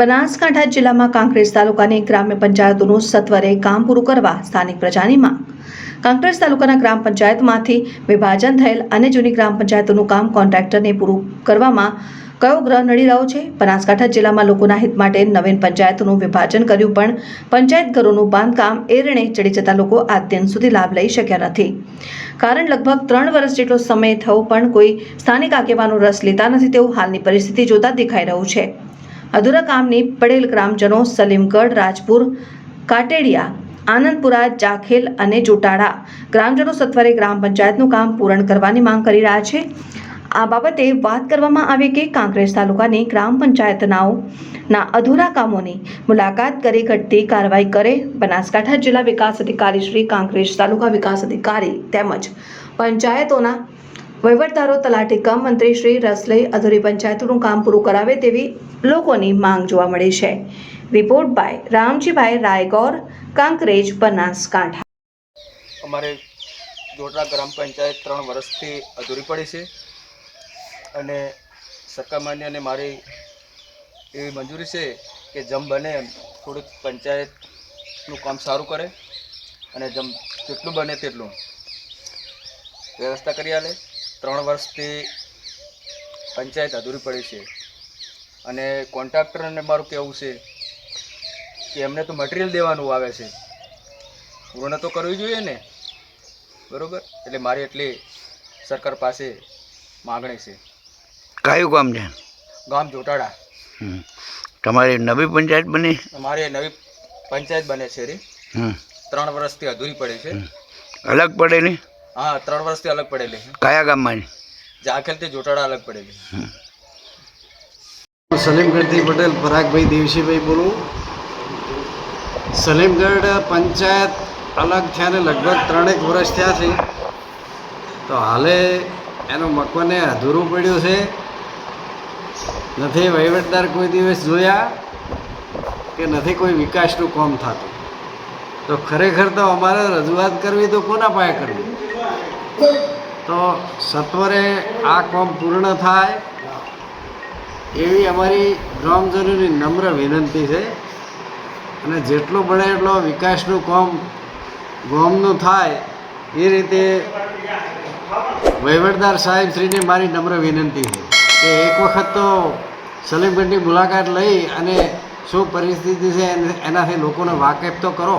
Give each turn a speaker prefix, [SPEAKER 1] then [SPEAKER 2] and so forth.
[SPEAKER 1] બનાસકાંઠા જિલ્લામાં કાંકરેજ તાલુકાની ગ્રામ્ય પંચાયતોનું સત્વરે કામ પૂરું કરવા સ્થાનિક પ્રજાની માંગ. કાંકરેજ તાલુકાના ગ્રામ પંચાયતમાંથી વિભાજન થયેલ અને જૂની ગ્રામ પંચાયતોનું કામ કોન્ટ્રાક્ટરને પૂરું કરવામાં કયો ગ્રહ નડી રહ્યો છે? બનાસકાંઠા જિલ્લામાં લોકોના હિત માટે નવીન પંચાયતોનું વિભાજન કર્યું, પણ પંચાયત ઘરોનું બાંધકામ એરણે ચડી જતા લોકો આ દિન સુધી લાભ લઈ શક્યા નથી. કારણ લગભગ ત્રણ વર્ષ જેટલો સમય થયો, પણ કોઈ સ્થાનિક આગેવાનો રસ લેતા નથી, તેવું હાલની પરિસ્થિતિ જોતા દેખાઈ રહ્યું છે. અધૂરા કામની પડેલ ગ્રામજનો સલીમગઢ, રાજપુર, કાટેડિયા, આનંદપુરા, જાખેલ અને જોટાળા ગ્રામજનો સત્વરે ગ્રામ પંચાયતનું કામ પૂર્ણ કરવાની માંગ કરી રહ્યા છે. આ બાબતે વાત કરવામાં આવી કે કાંકરેજ તાલુકાની ગ્રામ પંચાયતનાઓ ના અધૂરા કામોની મુલાકાત કરી ઘટતી કાર્યવાહી કરે બનાસકાંઠા જિલ્લા વિકાસ અધિકારી શ્રી કાંકરેજ તાલુકા વિકાસ અધિકારી તેમજ પંચાયતોના વહીવટદારો, તલાટી કમ મંત્રી શ્રી રસલઈ અધૂરી પંચાયતોનું કામ પૂરું કરાવે તેવી લોકોની માંગ જોવા મળી છે. Report by Ramjibhai Raigor, Kankrej, Banaskantha.
[SPEAKER 2] અમારે જોટરા ગ્રામ પંચાયત ત્રણ વર્ષથી અધૂરી પડી છે અને અને મારી એવી મંજૂરી છે કે જેમ બને થોડુંક પંચાયતનું કામ સારું કરે અને જેમ જેટલું બને તેટલું વ્યવસ્થા કરી આલે. ત્રણ વર્ષથી પંચાયત અધૂરી પડી છે. અને કોન્ટ્રાક્ટરને મારું કહેવું છે કે એમને તો મટીરિયલ દેવાનું આવે છે. પૂર્ણ તો કરવી જોઈએ ને. બરાબર? એટલે મારી એટલી સરકાર પાસે માગણી છે.
[SPEAKER 3] કયું કામ છે?
[SPEAKER 2] ગામ જોટાડા.
[SPEAKER 3] તમારી નવી પંચાયત બની?
[SPEAKER 2] મારી નવી પંચાયત બને છે રે. ત્રણ વર્ષથી અધૂરી પડે છે.
[SPEAKER 3] અલગ પડેલી?
[SPEAKER 2] હા ત્રણ વર્ષથી અલગ પડેલી
[SPEAKER 3] કયા ગામમાં?
[SPEAKER 2] જાખેલથી જોટાડા અલગ પડેલી
[SPEAKER 4] હું સલીમગઢથી પટેલ પરાગભાઈ દેવશીભાઈ બોલું. સલીમગઢ પંચાયત અલગ થયા ને લગભગ ત્રણેક વર્ષ થયા છે. તો હાલે એનું મકવાને અધૂરું પડ્યું છે. નથી વહીવટદાર કોઈ દિવસ જોયા કે નથી કોઈ વિકાસનું કામ થતું. તો ખરેખર તો અમારે રજૂઆત કરવી તો કોના પાયે કરવી? તો સત્વરે આ કોમ પૂર્ણ થાય એવી અમારી ગ્રામજનોની નમ્ર વિનંતી છે. અને જેટલું બને એટલો વિકાસનું કોમ ગોમનું થાય એ રીતે વહીવટદાર સાહેબશ્રીને મારી નમ્ર વિનંતી છે કે એક વખત તો સલીમગઢની મુલાકાત લઈ અને શું પરિસ્થિતિ છે એનાથી લોકોને વાકેફ તો કરો.